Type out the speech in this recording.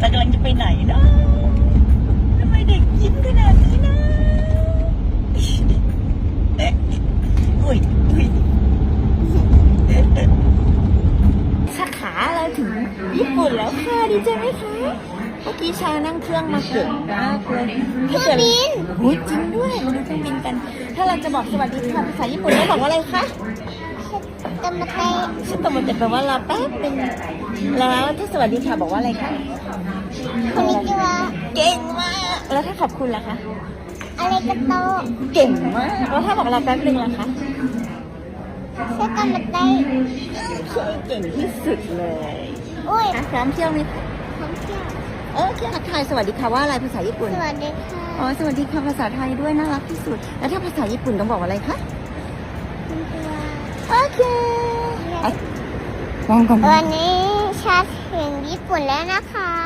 เรากำลังจะไปไหนเนาะทำไมเด็กยิ้มขนาดนี้นะเอ๊ะอุ้ยอุ้ยเอ๊ะสาขาเราถึงญี่ปุ่นแล้วค่ะดีใจไหมคะเมื่อกี้ชานั่งเครื่องมาเก่งมากเลยเครื่องบินโอ้ยจริงด้วยมาดูเครื่องบินกัน ถ้าเราจะบอกสวัสดีค่ะภาษาญี่ปุ่นเราบอกว่าอะไรคะ กำมาเตะฉันตมันจะแปลว่ารอแป๊บนึงแล้วถ้าสวัสดีค่ะบอกว่าอะไรคะคนนี้จะว่าเก่งมาก แล้วถ้าขอบคุณล่ะคะอะไรกันโตเก่งมาก แล้วถ้าบอกเราแป๊บนึงล่ะคะใช่กำมาเตะเคยเก่งที่สุดเลยอุ้ยอะพร้อมเที่ยวไหมคะท่องเที่ยวเออทักทายสวัสดีค่ะว่าอะไรภาษาญี่ปุ่น สวัสดีค่ะ อ๋อ สวัสดีค่ะภาษาไทยด้วยน่ารักที่สุด แล้วถ้าภาษาญี่ปุ่นต้องบอกว่าอะไรคะคุณตัวโอเค อะมองก่อน วันนี้ชาถึงญี่ปุ่นแล้วนะคะ